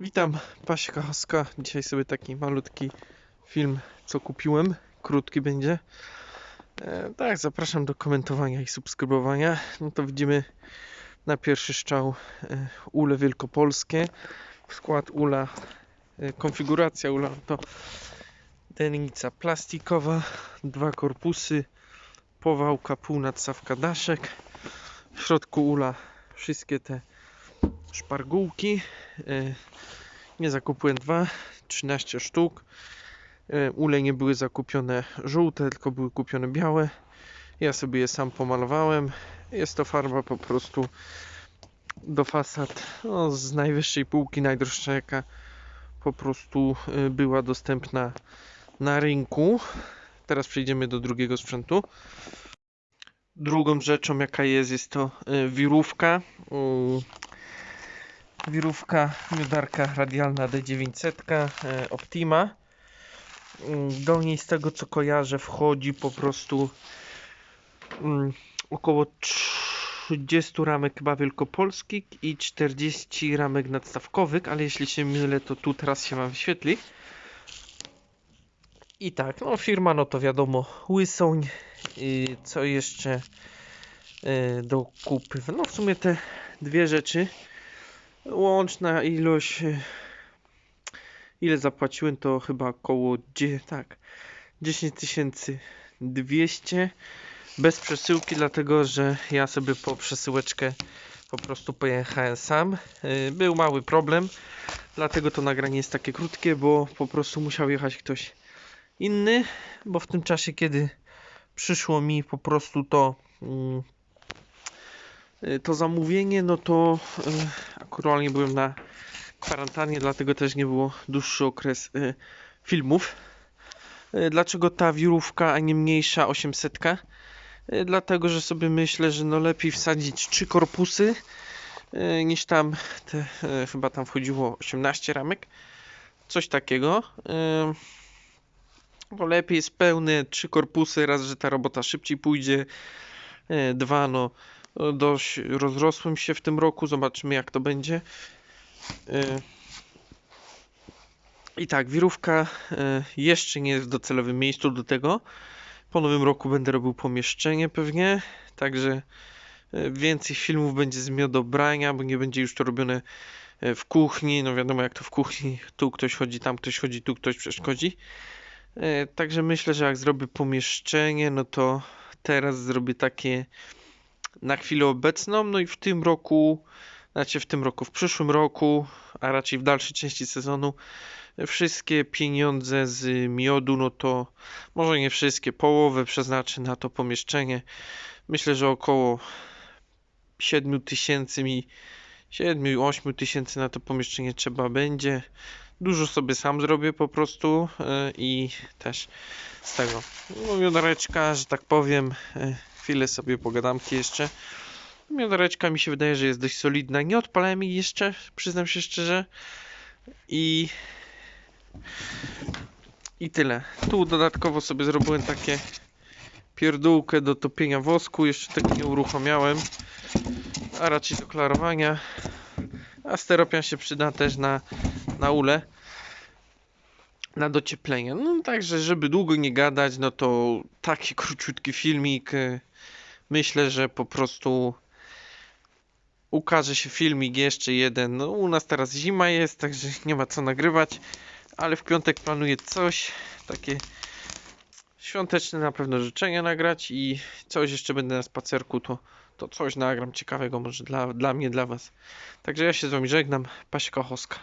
Witam, Pasia Kachowska. Dzisiaj sobie taki malutki film, co kupiłem. Krótki będzie. E, tak, zapraszam do komentowania i subskrybowania. No to widzimy na pierwszy strzał e, ule wielkopolskie. Skład ula, e, konfiguracja ula to denica plastikowa, dwa korpusy, powałka, półnadstawka daszek. W środku ula wszystkie te szpargułki. E, nie zakupiłem dwa, 13 sztuk. E, Ule nie były zakupione żółte, tylko były kupione białe. Ja sobie je sam pomalowałem. Jest to farba po prostu do fasad no, z najwyższej półki, najdroższa jaka po prostu e, była dostępna na rynku. Teraz przejdziemy do drugiego sprzętu. Drugą rzeczą jaka jest, jest to wirówka. Wirówka miodarka radialna D900 e, Optima. Mm, Do niej z tego co kojarzę wchodzi po prostu mm, około 30 ramek chyba wielkopolskich i 40 ramek nadstawkowych, ale jeśli się mylę to tu teraz się wam wyświetli. I tak, no firma no to wiadomo Łysoń. I co jeszcze e, do kupy? No w sumie te dwie rzeczy Łączna ilość. e, Ile zapłaciłem to chyba około dzie- tak 10 200 bez przesyłki, dlatego że ja sobie po przesyłeczkę po prostu pojechałem sam. E, Był mały problem, dlatego to nagranie jest takie krótkie, bo po prostu musiał jechać ktoś inny, bo w tym czasie, kiedy przyszło mi po prostu to mm, to zamówienie, no to y, aktualnie byłem na kwarantannie, dlatego też nie było dłuższy okres y, filmów. Y, Dlaczego ta wirówka, a nie mniejsza 800? Y, Dlatego, że sobie myślę, że no lepiej wsadzić trzy korpusy y, niż tam te, y, chyba tam wchodziło 18 ramek. Coś takiego. Y, Bo lepiej jest pełne trzy korpusy, raz, że ta robota szybciej pójdzie. y, Dwa, no dość rozrosłem się w tym roku. Zobaczymy, jak to będzie. Y, I tak, wirówka y, jeszcze nie jest w docelowym miejscu do tego. Po nowym roku będę robił pomieszczenie pewnie, także y, więcej filmów będzie z miodobrania, bo nie będzie już to robione w kuchni. No wiadomo, jak to w kuchni, tu ktoś chodzi, tam ktoś chodzi, tu ktoś przeszkodzi. Także myślę, że jak zrobię pomieszczenie, no to teraz zrobię takie na chwilę obecną, no i w tym roku, znaczy w tym roku, w przyszłym roku, a raczej w dalszej części sezonu, wszystkie pieniądze z miodu, no to może nie wszystkie, połowę przeznaczę na to pomieszczenie. Myślę, że około 7 tysięcy mi, 7-8 tysięcy na to pomieszczenie trzeba będzie. Dużo sobie sam zrobię po prostu yy, i też z tego. No, że tak powiem, yy, chwilę sobie pogadamki jeszcze. Miodareczka mi się wydaje, że jest dość solidna. Nie odpalałem jej jeszcze, przyznam się szczerze. I i tyle. Tu dodatkowo sobie zrobiłem takie pierdółkę do topienia wosku. Jeszcze tego nie uruchamiałem. A raczej do klarowania. A steropian się przyda też na, na ule. Na docieplenie. No także, żeby długo nie gadać, no to taki króciutki filmik. Myślę, że po prostu ukaże się filmik jeszcze jeden. No, u nas teraz zima jest, także nie ma co nagrywać, ale w piątek planuję coś takie świąteczne na pewno życzenia nagrać i coś jeszcze będę na spacerku, to, to coś nagram ciekawego może dla, dla mnie, dla was. Także ja się z wami żegnam, Paśka Choska.